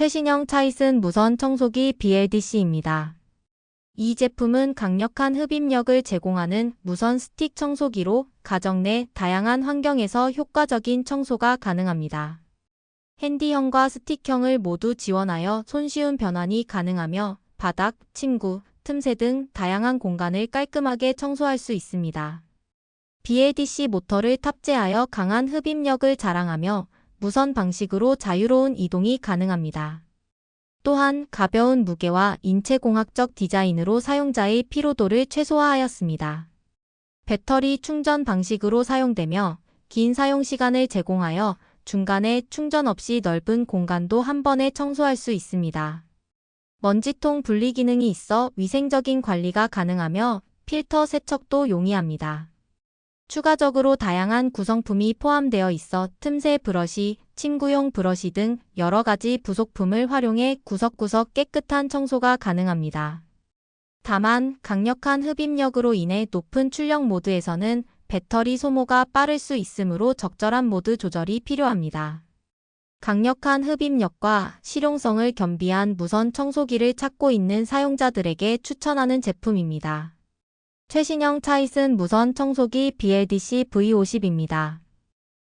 최신형 차이슨 무선 청소기 BLDC입니다. 이 제품은 강력한 흡입력을 제공하는 무선 스틱 청소기로 가정 내 다양한 환경에서 효과적인 청소가 가능합니다. 핸디형과 스틱형을 모두 지원하여 손쉬운 변환이 가능하며 바닥, 침구, 틈새 등 다양한 공간을 깔끔하게 청소할 수 있습니다. BLDC 모터를 탑재하여 강한 흡입력을 자랑하며 무선 방식으로 자유로운 이동이 가능합니다. 또한 가벼운 무게와 인체공학적 디자인으로 사용자의 피로도를 최소화하였습니다. 배터리 충전 방식으로 사용되며 긴 사용 시간을 제공하여 중간에 충전 없이 넓은 공간도 한 번에 청소할 수 있습니다. 먼지통 분리 기능이 있어 위생적인 관리가 가능하며 필터 세척도 용이합니다. 추가적으로 다양한 구성품이 포함되어 있어 틈새 브러시, 침구용 브러시 등 여러 가지 부속품을 활용해 구석구석 깨끗한 청소가 가능합니다. 다만 강력한 흡입력으로 인해 높은 출력 모드에서는 배터리 소모가 빠를 수 있으므로 적절한 모드 조절이 필요합니다. 강력한 흡입력과 실용성을 겸비한 무선 청소기를 찾고 있는 사용자들에게 추천하는 제품입니다. 최신형 차이슨 무선 청소기 BLDC V50입니다.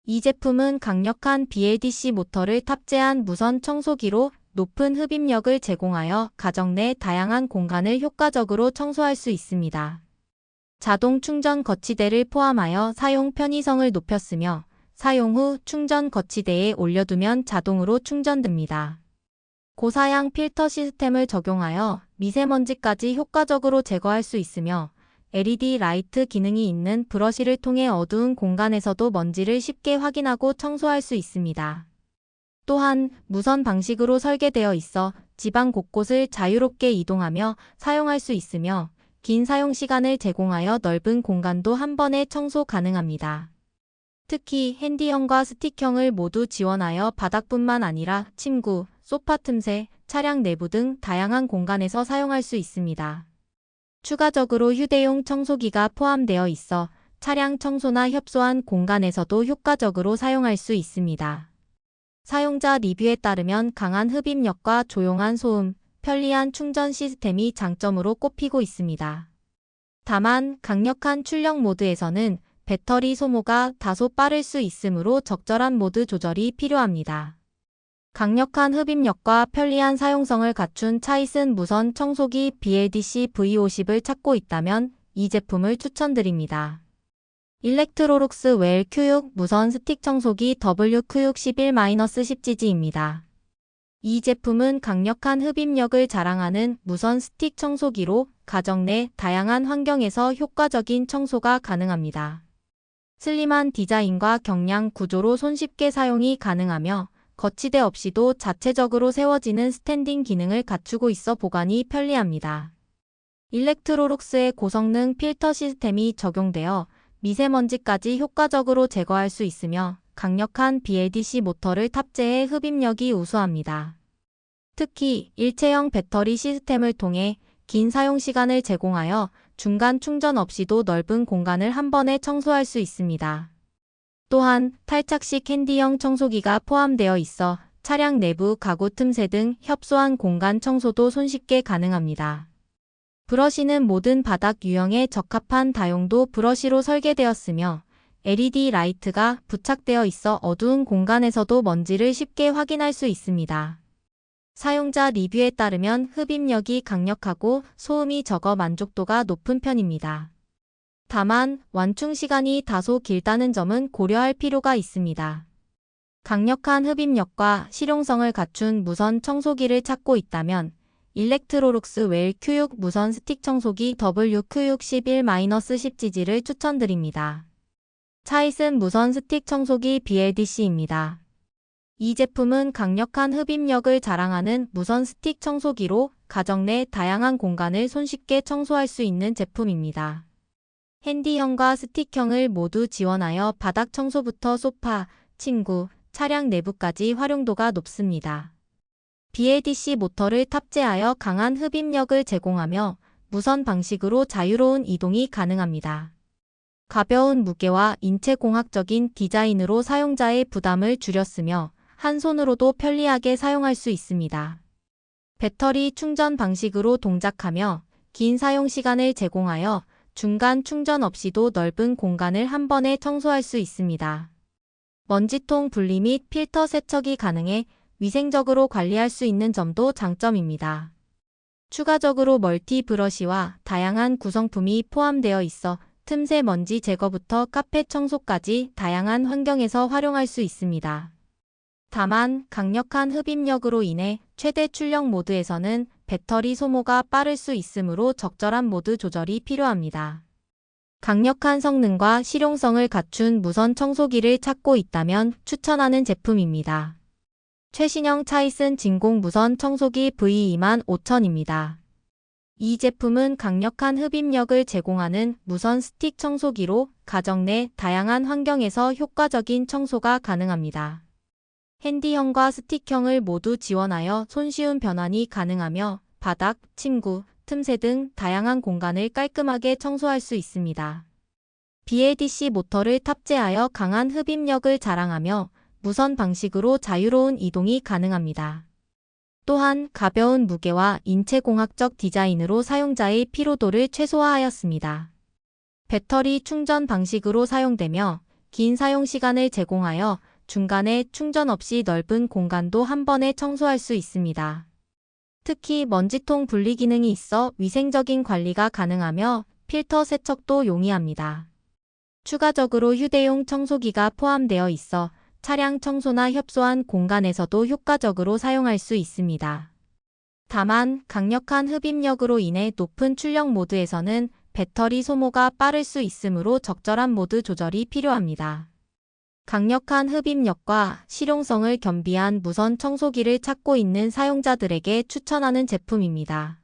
이 제품은 강력한 BLDC 모터를 탑재한 무선 청소기로 높은 흡입력을 제공하여 가정 내 다양한 공간을 효과적으로 청소할 수 있습니다. 자동 충전 거치대를 포함하여 사용 편의성을 높였으며 사용 후 충전 거치대에 올려두면 자동으로 충전됩니다. 고사양 필터 시스템을 적용하여 미세먼지까지 효과적으로 제거할 수 있으며 LED 라이트 기능이 있는 브러쉬를 통해 어두운 공간에서도 먼지를 쉽게 확인하고 청소할 수 있습니다. 또한 무선 방식으로 설계되어 있어 지방 곳곳을 자유롭게 이동하며 사용할 수 있으며 긴 사용 시간을 제공하여 넓은 공간도 한 번에 청소 가능합니다. 특히 핸디형과 스틱형을 모두 지원하여 바닥뿐만 아니라 침구, 소파 틈새, 차량 내부 등 다양한 공간에서 사용할 수 있습니다. 추가적으로 휴대용 청소기가 포함되어 있어 차량 청소나 협소한 공간에서도 효과적으로 사용할 수 있습니다. 사용자 리뷰에 따르면 강한 흡입력과 조용한 소음, 편리한 충전 시스템이 장점으로 꼽히고 있습니다. 다만 강력한 출력 모드에서는 배터리 소모가 다소 빠를 수 있으므로 적절한 모드 조절이 필요합니다. 강력한 흡입력과 편리한 사용성을 갖춘 차이슨 무선 청소기 BLDC V50을 찾고 있다면 이 제품을 추천드립니다. 일렉트로룩스 웰 Q6 무선 스틱 청소기 WQ611-10GG입니다. 이 제품은 강력한 흡입력을 자랑하는 무선 스틱 청소기로 가정 내 다양한 환경에서 효과적인 청소가 가능합니다. 슬림한 디자인과 경량 구조로 손쉽게 사용이 가능하며 거치대 없이도 자체적으로 세워지는 스탠딩 기능을 갖추고 있어 보관이 편리합니다. 일렉트로룩스의 고성능 필터 시스템이 적용되어 미세먼지까지 효과적으로 제거할 수 있으며 강력한 BLDC 모터를 탑재해 흡입력이 우수합니다. 특히 일체형 배터리 시스템을 통해 긴 사용 시간을 제공하여 중간 충전 없이도 넓은 공간을 한 번에 청소할 수 있습니다. 또한 탈착식 핸디형 청소기가 포함되어 있어 차량 내부 가구 틈새 등 협소한 공간 청소도 손쉽게 가능합니다. 브러쉬는 모든 바닥 유형에 적합한 다용도 브러쉬로 설계되었으며 LED 라이트가 부착되어 있어 어두운 공간에서도 먼지를 쉽게 확인할 수 있습니다. 사용자 리뷰에 따르면 흡입력이 강력하고 소음이 적어 만족도가 높은 편입니다. 다만 완충 시간이 다소 길다는 점은 고려할 필요가 있습니다. 강력한 흡입력과 실용성을 갖춘 무선 청소기를 찾고 있다면 일렉트로룩스 웰 Q6 무선 스틱 청소기 WQ611-10GG를 추천드립니다. 차이슨 무선 스틱 청소기 BLDC입니다. 이 제품은 강력한 흡입력을 자랑하는 무선 스틱 청소기로 가정 내 다양한 공간을 손쉽게 청소할 수 있는 제품입니다. 핸디형과 스틱형을 모두 지원하여 바닥 청소부터 소파, 침구, 차량 내부까지 활용도가 높습니다. BLDC 모터를 탑재하여 강한 흡입력을 제공하며 무선 방식으로 자유로운 이동이 가능합니다. 가벼운 무게와 인체공학적인 디자인으로 사용자의 부담을 줄였으며 한 손으로도 편리하게 사용할 수 있습니다. 배터리 충전 방식으로 동작하며 긴 사용 시간을 제공하여 중간 충전 없이도 넓은 공간을 한 번에 청소할 수 있습니다. 먼지통 분리 및 필터 세척이 가능해 위생적으로 관리할 수 있는 점도 장점입니다. 추가적으로 멀티 브러쉬와 다양한 구성품이 포함되어 있어 틈새 먼지 제거부터 카페 청소까지 다양한 환경에서 활용할 수 있습니다. 다만 강력한 흡입력으로 인해 최대 출력 모드에서는 배터리 소모가 빠를 수 있으므로 적절한 모드 조절이 필요합니다. 강력한 성능과 실용성을 갖춘 무선 청소기를 찾고 있다면 추천하는 제품입니다. 최신형 차이슨 진공 무선 청소기 V25000입니다. 이 제품은 강력한 흡입력을 제공하는 무선 스틱 청소기로 가정 내 다양한 환경에서 효과적인 청소가 가능합니다. 핸디형과 스틱형을 모두 지원하여 손쉬운 변환이 가능하며 바닥, 침구, 틈새 등 다양한 공간을 깔끔하게 청소할 수 있습니다. BLDC 모터를 탑재하여 강한 흡입력을 자랑하며 무선 방식으로 자유로운 이동이 가능합니다. 또한 가벼운 무게와 인체공학적 디자인으로 사용자의 피로도를 최소화하였습니다. 배터리 충전 방식으로 사용되며 긴 사용 시간을 제공하여 중간에 충전 없이 넓은 공간도 한 번에 청소할 수 있습니다. 특히 먼지통 분리 기능이 있어 위생적인 관리가 가능하며 필터 세척도 용이합니다. 추가적으로 휴대용 청소기가 포함되어 있어 차량 청소나 협소한 공간에서도 효과적으로 사용할 수 있습니다. 다만 강력한 흡입력으로 인해 높은 출력 모드에서는 배터리 소모가 빠를 수 있으므로 적절한 모드 조절이 필요합니다. 강력한 흡입력과 실용성을 겸비한 무선 청소기를 찾고 있는 사용자들에게 추천하는 제품입니다.